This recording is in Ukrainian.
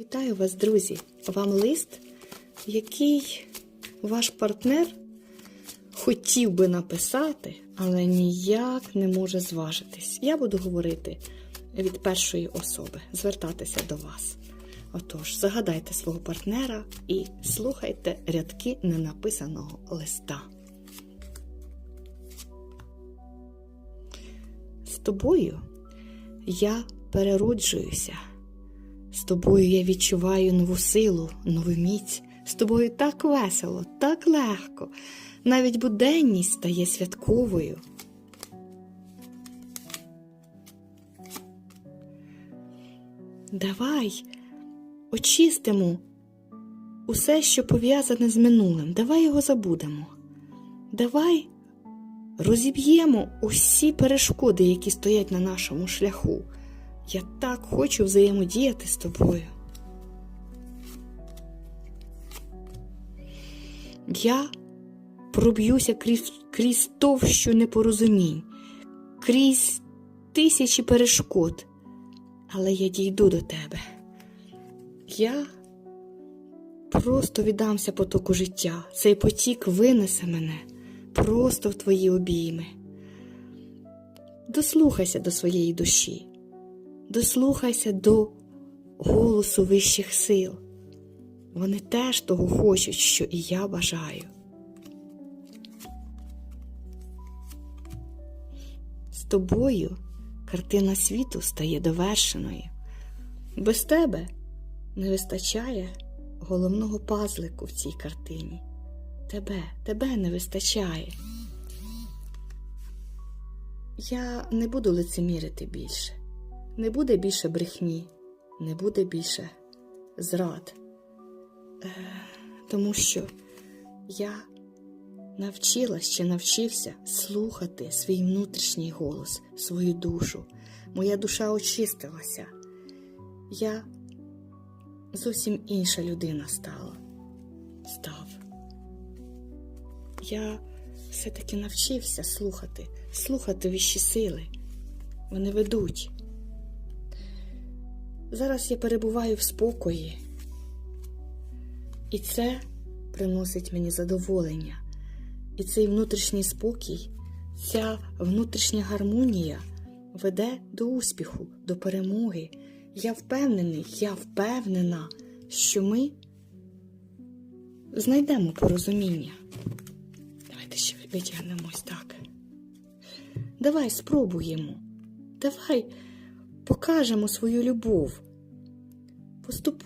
Вітаю вас, друзі! Вам лист, який ваш партнер хотів би написати, але ніяк не може зважитись. Я буду говорити від першої особи, звертатися до вас. Отож, загадайте свого партнера і слухайте рядки ненаписаного листа. З тобою я перероджуюся. З тобою я відчуваю нову силу, нову міць. З тобою так весело, так легко. Навіть буденність стає святковою. Давай очистимо усе, що пов'язане з минулим. Давай його забудемо. Давай розіб'ємо усі перешкоди, які стоять на нашому шляху. Я так хочу взаємодіяти з тобою. Я проб'юся крізь, крізь товщу непорозумінь, крізь тисячі перешкод, але я дійду до тебе. Я просто віддамся потоку життя. Цей потік винесе мене просто в твої обійми. Дослухайся до своєї душі. Дослухайся до голосу вищих сил. Вони теж того хочуть, що і я бажаю. З тобою картина світу стає довершеною. Без тебе не вистачає головного пазлику в цій картині. Тебе, тебе не вистачає. Я не буду лицемірити більше. Не буде більше брехні, не буде більше зрад. Е, тому що я навчилась чи навчився слухати свій внутрішній голос, свою душу. Моя душа очистилася. Я зовсім інша людина стала. Став. Я все-таки навчився слухати, слухати вищі сили. Вони ведуть. Зараз я перебуваю в спокої, і це приносить мені задоволення. І цей внутрішній спокій, ця внутрішня гармонія веде до успіху, до перемоги. Я впевнений, я впевнена, що ми знайдемо порозуміння. Давайте ще витягнемось так. Давай спробуємо. Давай покажемо свою любов. Поступово.